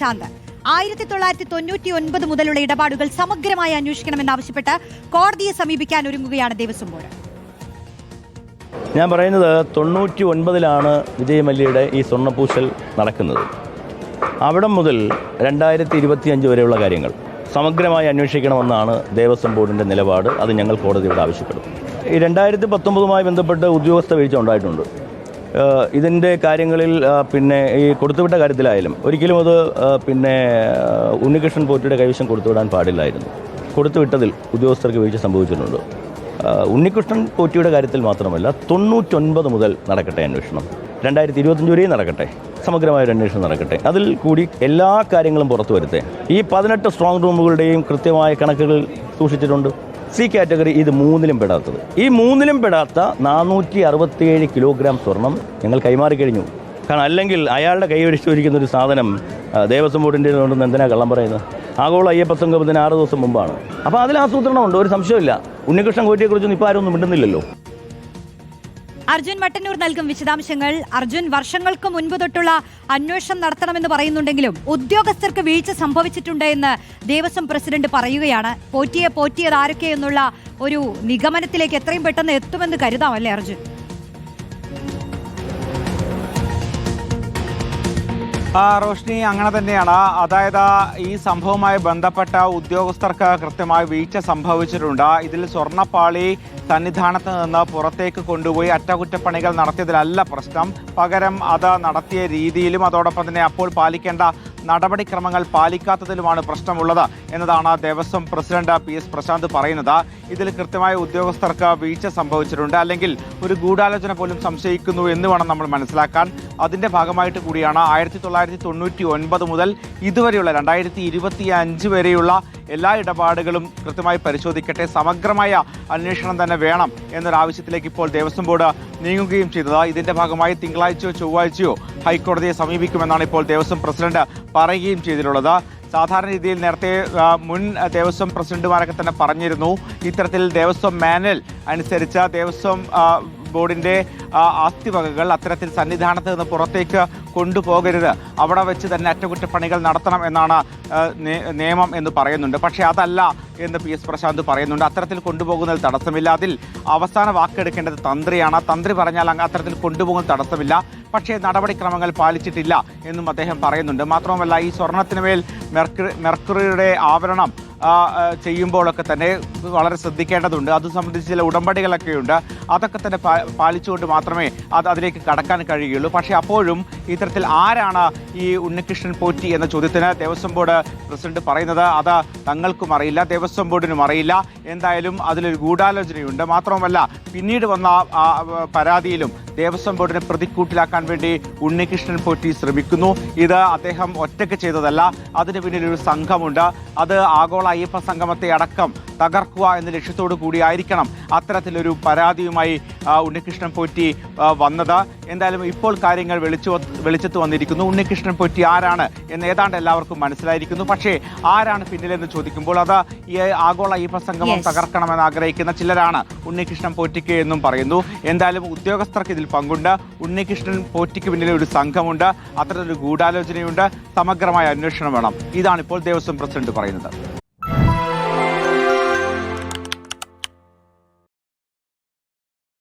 ശാന്ത് ആയിരത്തി തൊള്ളായിരത്തി തൊണ്ണൂറ്റി ഒൻപത് മുതലുള്ള ഇടപാടുകൾ സമഗ്രമായി അന്വേഷിക്കണമെന്നാവശ്യപ്പെട്ട് കോടതിയെ സമീപിക്കാൻ ഒരുങ്ങുകയാണ് ദേവസ്വം ബോർഡ്. ഞാൻ പറയുന്നത് തൊണ്ണൂറ്റി ഒൻപതിലാണ് വിജയ് മല്യയുടെ ഈ സ്വർണപൂശൽ നടക്കുന്നത്. അവിടം മുതൽ രണ്ടായിരത്തി ഇരുപത്തി അഞ്ച് വരെയുള്ള കാര്യങ്ങൾ സമഗ്രമായി അന്വേഷിക്കണമെന്നാണ് ദേവസ്വം ബോർഡിന്റെ നിലപാട്. അത് ഞങ്ങൾ കോടതിയോട് ആവശ്യപ്പെടും. ഈ രണ്ടായിരത്തി പത്തൊമ്പതുമായി ബന്ധപ്പെട്ട് ഉദ്യോഗസ്ഥ വീഴ്ച ഉണ്ടായിട്ടുണ്ട്. ഇതിന്റെ കാര്യങ്ങളിൽ പിന്നെ ഈ കൊടുത്തുവിട്ട കാര്യത്തിലായാലും ഒരിക്കലും അത് പിന്നെ ഉണ്ണികൃഷ്ണൻ പോറ്റിയുടെ കൈവശം കൊടുത്തുവിടാൻ പാടില്ലായിരുന്നു. കൊടുത്തുവിട്ടതിൽ ഉദ്യോഗസ്ഥർക്ക് വീഴ്ച സംഭവിച്ചിട്ടുണ്ട്. ഉണ്ണികൃഷ്ണൻ പോറ്റിയുടെ കാര്യത്തിൽ മാത്രമല്ല തൊണ്ണൂറ്റൊൻപത് മുതൽ നടക്കട്ടെ അന്വേഷണം. രണ്ടായിരത്തി ഇരുപത്തഞ്ച് വരെയും നടക്കട്ടെ. സമഗ്രമായ ഒരു അന്വേഷണം നടക്കട്ടെ. അതിൽ കൂടി എല്ലാ കാര്യങ്ങളും പുറത്തു വരുത്തേ ഈ പതിനെട്ട് സ്ട്രോങ് റൂമുകളുടെയും കൃത്യമായ കണക്കുകൾ സൂക്ഷിച്ചിട്ടുണ്ട്. സി കാറ്റഗറി ഇത് മൂന്നിലും പെടാത്തത്. ഈ മൂന്നിലും പെടാത്ത നാനൂറ്റി അറുപത്തിയേഴ് കിലോഗ്രാം സ്വർണം ഞങ്ങൾ കൈമാറി കഴിഞ്ഞു. കാരണം അല്ലെങ്കിൽ അയാളുടെ കൈവരിച്ചിരിക്കുന്ന ഒരു സാധനം ദേവസ്വം ബോർഡിന്റെ ഉണ്ടെന്ന് എന്തിനാ കള്ളം പറയുന്നത്? ആഗോള അയ്യപ്പ സംഗമത്തിന് ആറ് ദിവസം മുമ്പാണ്. അപ്പോൾ അതിൽ ആസൂത്രണമുണ്ട് ഒരു സംശയമില്ല ഉണ്ണികൃഷ്ണൻ കോറ്റിയെക്കുറിച്ചൊന്നും ഇപ്പോൾ ആരും ഒന്നും മിണ്ടുന്നില്ലല്ലോ. അർജുൻ മട്ടന്നൂർ നൽകും വിശദാംശങ്ങൾ. അർജുൻ വർഷങ്ങൾക്ക് മുൻപ് തൊട്ടുള്ള അന്വേഷണം നടത്തണമെന്ന് പറയുന്നുണ്ടെങ്കിലും ഉദ്യോഗസ്ഥർക്ക് വീഴ്ച സംഭവിച്ചിട്ടുണ്ട് എന്ന് ദേവസ്വം പ്രസിഡന്റ് പറയുകയാണ്. പോറ്റിയെ പോറ്റിയത് ആരൊക്കെയെന്നുള്ള ഒരു നിഗമനത്തിലേക്ക് എത്രയും പെട്ടെന്ന് എത്തുമെന്ന് കരുതാം അല്ലേ അർജുൻ? റോഷ്നി അങ്ങനെ തന്നെയാണ്. അതായത് ഈ സംഭവവുമായി ബന്ധപ്പെട്ട ഉദ്യോഗസ്ഥർക്ക് കൃത്യമായി വീഴ്ച സംഭവിച്ചിട്ടുണ്ട്. ഇതിൽ സ്വർണപ്പാളി സന്നിധാനത്ത് നിന്ന് പുറത്തേക്ക് കൊണ്ടുപോയി അറ്റകുറ്റപ്പണികൾ നടത്തിയതിലല്ല പ്രശ്നം. പകരം അത് നടത്തിയ രീതിയിലും അതോടൊപ്പം തന്നെ അപ്പോൾ പാലിക്കേണ്ട നടപടിക്രമങ്ങൾ പാലിക്കാത്തതിലുമാണ് പ്രശ്നമുള്ളത് എന്നതാണ് Devaswom president P S Prashanth പറയുന്നത്. ഇതിൽ കൃത്യമായ ഉദ്യോഗസ്ഥർക്ക് വീഴ്ച സംഭവിച്ചിട്ടുണ്ട്. അല്ലെങ്കിൽ ഒരു ഗൂഢാലോചന പോലും സംശയിക്കുന്നു എന്ന് വേണം നമ്മൾ മനസ്സിലാക്കാൻ. അതിന്റെ ഭാഗമായിട്ട് കൂടിയാണ് ആയിരത്തി തൊള്ളായിരത്തി തൊണ്ണൂറ്റി ഒൻപത് മുതൽ ഇതുവരെയുള്ള രണ്ടായിരത്തി ഇരുപത്തി അഞ്ച് വരെയുള്ള എല്ലാ ഇടപാടുകളും കൃത്യമായി പരിശോധിക്കട്ടെ. സമഗ്രമായ അന്വേഷണം തന്നെ വേണം എന്നൊരാവശ്യത്തിലേക്ക് ഇപ്പോൾ ദേവസ്വം ബോർഡ് നീങ്ങുകയും ചെയ്തത്. ഇതിന്റെ ഭാഗമായി തിങ്കളാഴ്ചയോ ചൊവ്വാഴ്ചയോ ഹൈക്കോടതിയെ സമീപിക്കുമെന്നാണ് ഇപ്പോൾ ദേവസ്വം പ്രസിഡന്റ് പറയുകയും ചെയ്തിട്ടുള്ളത്. സാധാരണ രീതിയിൽ നേരത്തെ മുൻ ദേവസ്വം പ്രസിഡന്റുമാരൊക്കെ തന്നെ പറഞ്ഞിരുന്നു. ഇത്തരത്തിൽ ദേവസ്വം മാനുവൽ അനുസരിച്ച് ദേവസ്വം ബോർഡിന്റെ ആസ്തിവകകൾ അത്തരത്തിൽ സന്നിധാനത്ത് നിന്ന് പുറത്തേക്ക് കൊണ്ടുപോകരുത്. അവിടെ വെച്ച് തന്നെ അറ്റകുറ്റപ്പണികൾ നടത്തണം എന്നാണ് നിയമം എന്ന് പറയുന്നുണ്ട്. പക്ഷേ അതല്ല എന്ന് പി എസ് പ്രശാന്ത് പറയുന്നുണ്ട്. അത്തരത്തിൽ കൊണ്ടുപോകുന്നതിൽ തടസ്സമില്ല. അതിൽ അവസാന വാക്കെടുക്കേണ്ടത് തന്ത്രിയാണ്. തന്ത്രി പറഞ്ഞാൽ അങ്ങ് അത്തരത്തിൽ കൊണ്ടുപോകുന്നത് തടസ്സമില്ല. പക്ഷേ നടപടിക്രമങ്ങൾ പാലിച്ചിട്ടില്ല എന്നും അദ്ദേഹം പറയുന്നുണ്ട്. മാത്രമല്ല ഈ സ്വർണത്തിന് മേൽ മെർക്കുറി മെർക്കുറിയുടെ ആവരണം ചെയ്യുമ്പോഴൊക്കെ തന്നെ വളരെ ശ്രദ്ധിക്കേണ്ടതുണ്ട്. അത് സംബന്ധിച്ച് ചില ഉടമ്പടികളൊക്കെയുണ്ട്. അതൊക്കെ തന്നെ പാലിച്ചുകൊണ്ട് മാത്രമേ അത് അതിലേക്ക് കടക്കാൻ കഴിയുകയുള്ളൂ പക്ഷേ അപ്പോഴും ഇത്തരത്തിൽ ആരാണ് ഈ ഉണ്ണികൃഷ്ണൻ പോറ്റി എന്ന ചോദ്യത്തിന് ദേവസ്വം ബോർഡ് പ്രസിഡന്റ് പറയുന്നത് അത് തങ്ങൾക്കും അറിയില്ല ദേവസ്വം ബോർഡിനും അറിയില്ല. എന്തായാലും അതിലൊരു ഗൂഢാലോചനയുണ്ട്. മാത്രമല്ല പിന്നീട് വന്ന പരാതിയിലും ദേവസ്വം ബോർഡിനെ പ്രതിക്കൂട്ടിലാക്കാൻ വേണ്ടി ഉണ്ണികൃഷ്ണൻ പോറ്റി ശ്രമിക്കുന്നു. ഇത് അദ്ദേഹം ഒറ്റയ്ക്ക് ചെയ്തതല്ല. അതിന് പിന്നിൽ ഒരു സംഘമുണ്ട്. അത് ആഗോള അയ്യപ്പ സംഗമത്തെ അടക്കം തകർക്കുക എന്ന ലക്ഷ്യത്തോടു കൂടിയായിരിക്കണം അത്തരത്തിലൊരു പരാതിയുമായി ഉണ്ണികൃഷ്ണൻ പോറ്റി വന്നത്. എന്തായാലും ഇപ്പോൾ കാര്യങ്ങൾ വെളിച്ചു വെളിച്ചത്ത് വന്നിരിക്കുന്നു. ഉണ്ണികൃഷ്ണൻ പോറ്റി ആരാണ് എന്ന് ഏതാണ്ട് എല്ലാവർക്കും മനസ്സിലായിരിക്കുന്നു. പക്ഷേ ആരാണ് പിന്നിലെന്ന് ചോദിക്കുമ്പോൾ അത് ഈ ആഗോള അയ്യപ്പ സംഗമം തകർക്കണമെന്ന് ആഗ്രഹിക്കുന്ന ചിലരാണ് ഉണ്ണികൃഷ്ണൻ പോറ്റിക്ക് എന്നും പറയുന്നു. എന്തായാലും ഉദ്യോഗസ്ഥർക്ക് ഇതിൽ പങ്കുണ്ട്. ഉണ്ണികൃഷ്ണൻ പോറ്റിക്ക് പിന്നിലെ ഒരു സംഘമുണ്ട്. അത്തരത്തിലൊരു ഗൂഢാലോചനയുണ്ട്. സമഗ്രമായ അന്വേഷണം വേണം. ഇതാണ് ഇപ്പോൾ ദേവസ്വം പ്രസിഡന്റ് പറയുന്നത്.